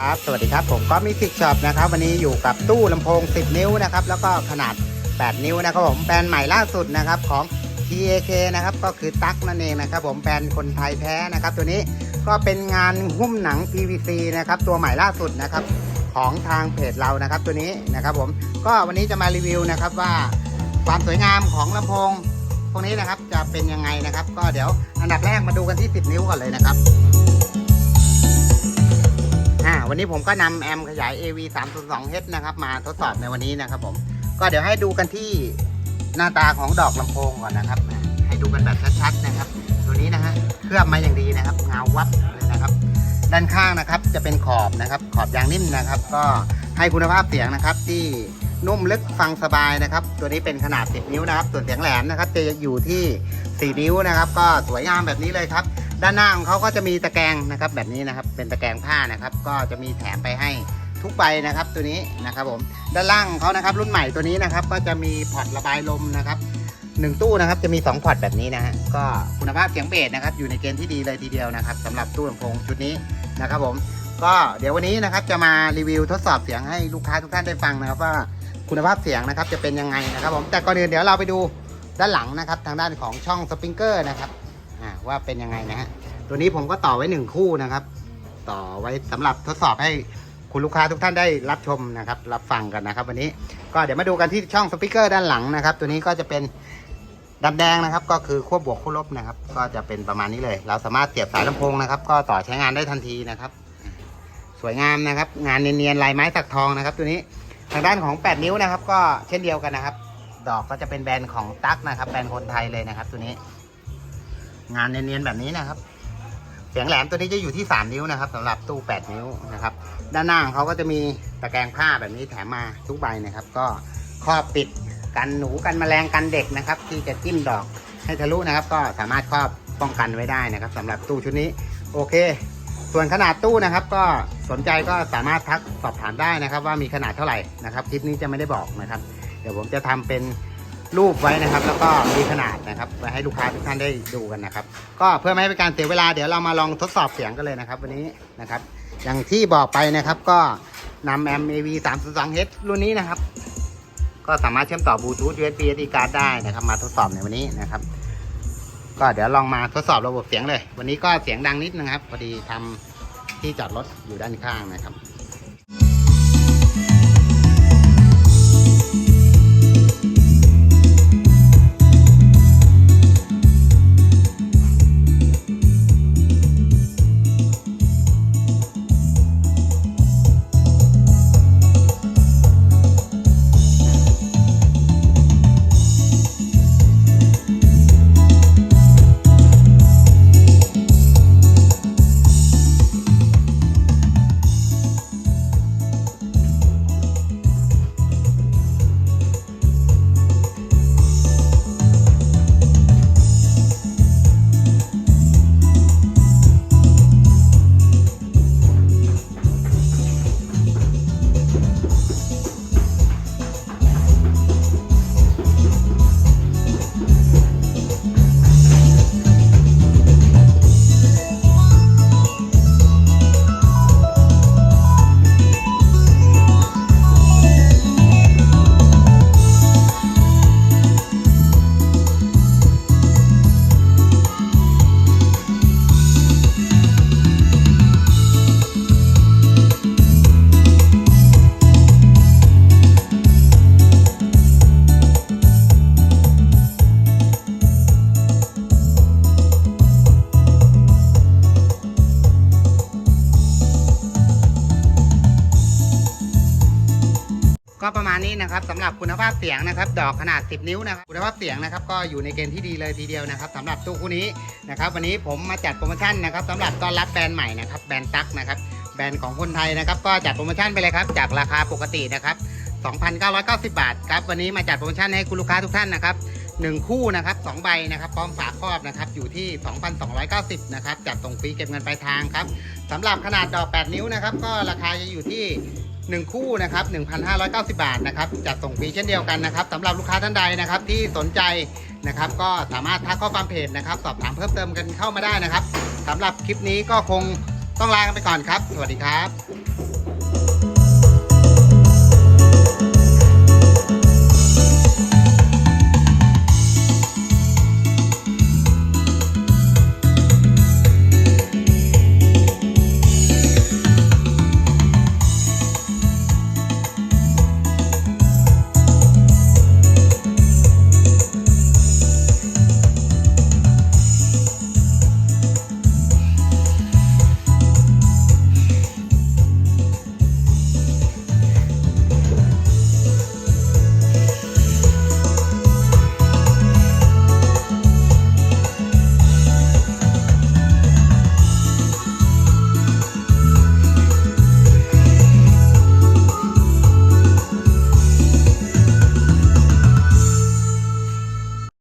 ครับสวัสดีครับผมก็มิสิกช็อปนะครับวันนี้อยู่กับตู้ลำโพง 10 นิ้วนะครับแล้วก็ขนาด 8 นิ้วนะครับผมแบรนด์ใหม่ล่าสุดนะครับของ TAK นะครับก็คือตั๊กนั่นเองนะครับผมแบรนด์คนไทยแท้นะครับตัวนี้ก็เป็นงานหุ้มหนัง PVC นะครับตัวใหม่ล่าสุดนะครับของทางเพจเรานะครับตัวนี้นะครับผมก็วันนี้จะมารีวิวนะครับว่าความสวยงามของลำโพงพวกนี้นะครับจะเป็นยังไงนะครับ ก็เดี๋ยวอันดับแรกมาดูกันที่ 10 นิ้วก่อนเลยนะครับ อ่าวันนี้ผมก็นำแอมขยาย AV 3 0 2 H นะครับ มาทดสอบในวันนี้นะครับผม ก็เดี๋ยวให้ดูกันที่หน้าตาของดอกลำโพงก่อนนะครับ ให้ดูกันแบบชัดๆนะครับ ตัวนี้นะฮะเคลือบมาอย่างดีนะครับเงาวับเลยนะครับ ด้านข้างนะครับจะเป็นขอบนะครับ ขอบยางนิ่มนะครับ ก็ให้คุณภาพเสียงนะครับที่นุ่มลึกฟังสบายนะครับ ตัวนี้เป็นขนาด 10 นิ้วนะครับ ส่วนเสียงแหลมนะครับ จะอยู่ที่ 4 นิ้วนะครับ ก็สวยงามแบบนี้เลยครับ ด้านหน้าของเขาก็จะมีตะแกรงนะครับ แบบนี้นะครับเป็นตะแกรงผ้านะครับ ก็จะมีแถมไปให้ทุกใบนะครับตัวนี้นะครับผมด้านล่างของเขานะครับ รุ่นใหม่ตัวนี้นะครับ ก็จะมีพอร์ตระบายลมนะครับหนึ่งตู้นะครับจะมี2พอร์ตแบบนี้นะฮะก็คุณภาพเสียงเบสนะครับ อยู่ในเกณฑ์ที่ดีเลยทีเดียวนะครับสำหรับตู้ลำโพงชุดนี้นะครับผมก็เดี๋ยววันนี้นะครับจะมารีวิวทดสอบเสียงให้ลูกค้าทุกท่านได้ฟังนะครับว่าคุณภาพเสียงนะครับจะเป็นยังไงนะครับผมแต่ก่อนอื่นเดี๋ยวเราไปดูด้านหลังนะครับ ทางด้านของช่องสปริงเกอร์นะครับ อ่าว่าเป็นยังไงนะฮะตัวนี้ผมก็ต่อไว้หนึ่งคู่นะครับ ต่อไว้สำหรับทดสอบให้คุณลูกค้าทุกท่านได้รับชมนะครับ รับฟังกันนะครับ วันนี้ก็เดี๋ยวมาดูกันที่ช่องสปีกเกอร์ด้านหลังนะครับ ตัวนี้ก็จะเป็นดำแดงนะครับ ก็คือขั้วบวกขั้วลบนะครับ ก็จะเป็นประมาณนี้เลย เราสามารถเสียบสายลำโพงนะครับ ก็ต่อใช้งานได้ทันทีนะครับ สวยงามนะครับ งานเนียนๆลายไม้สักทองนะครับ ตัวนี้ทางด้านของ 8 นิ้วนะครับ ก็เช่นเดียวกันนะครับ ดอกก็จะเป็นแบรนด์ของตั๊กนะครับ แบรนด์คนไทยเลยนะครับ ตัวนี้ งานเนียนๆแบบนี้นะครับ เสียงแหลมตัวนี้จะอยู่ที่ 3 นิ้วนะครับสำหรับตู้ 8 นิ้วนะครับ ด้านหน้าของเขาก็จะมีตะแกรงผ้าแบบนี้แถมมาทุกใบนะครับ ก็ครอบปิดกันหนูกันแมลงกันเด็กนะครับ ที่จะจิ้มดอกให้ทะลุนะครับ ก็สามารถครอบป้องกันไว้ได้นะครับสำหรับตู้ชุดนี้โอเค ส่วนขนาดตู้นะครับก็สนใจก็สามารถทักสอบถามได้นะครับ ว่ามีขนาดเท่าไหร่นะครับคลิปนี้จะไม่ได้บอกนะครับ เดี๋ยวผมจะทำเป็น รูปไว้นะครับ แล้วก็มีขนาดนะครับไว้ให้ลูกค้าทุกท่านได้ดูกันนะครับ ก็เพื่อไม่ให้เป็นการเสียเวลาเดี๋ยวเรามาลองทดสอบเสียงกันเลยนะครับ วันนี้นะครับ อย่างที่บอกไปนะครับก็นำ M AV 3 2 H รุ่นนี้นะครับ ก็สามารถเชื่อมต่อบลูทูธ USB SD card ได้นะครับ มาทดสอบในวันนี้นะครับ ก็เดี๋ยวลองมาทดสอบระบบเสียงเลย วันนี้ก็เสียงดังนิดนึงครับพอดีทำที่จอดรถอยู่ด้านข้างนะครับ ก็ประมาณนี้นะครับสำหรับคุณภาพเสียงนะครับ ดอกขนาด 10 นิ้วนะครับคุณภาพเสียงนะครับก็อยู่ในเกณฑ์ที่ดีเลยทีเดียวนะครับสำหรับตู้คู่นี้นะครับ วันนี้ผมมาจัดโปรโมชั่นนะครับสำหรับต้อนรับแบรนด์ใหม่นะครับแบรนด์ตั๊กนะครับแบรนด์ของคนไทยนะครับ ก็จัดโปรโมชั่นไปเลยครับ จากราคาปกตินะครับ2,990 บาทครับวันนี้มาจัดโปรโมชั่นให้คุณลูกค้าทุกท่านนะครับหนึ่งคู่นะครับสองใบนะครับพร้อมฝาครอบนะครับอยู่ที่ 2,290นะครับจัดส่งฟรีเก็บเงินปลายทางครับสำหรับขนาดดอก 8 นิ้วนะครับก็ราคาจะอยู่ที่ 1 คู่นะครับ 1,590 บาทนะครับจัดส่งฟรีเช่นเดียวกันนะครับสำหรับลูกค้าท่านใดนะครับที่สนใจนะครับ ก็สามารถทักข้อความเพจนะครับ สอบถามเพิ่มเติมกันเข้ามาได้นะครับสำหรับคลิปนี้ก็คงต้องลากันไปก่อนครับ สวัสดีครับ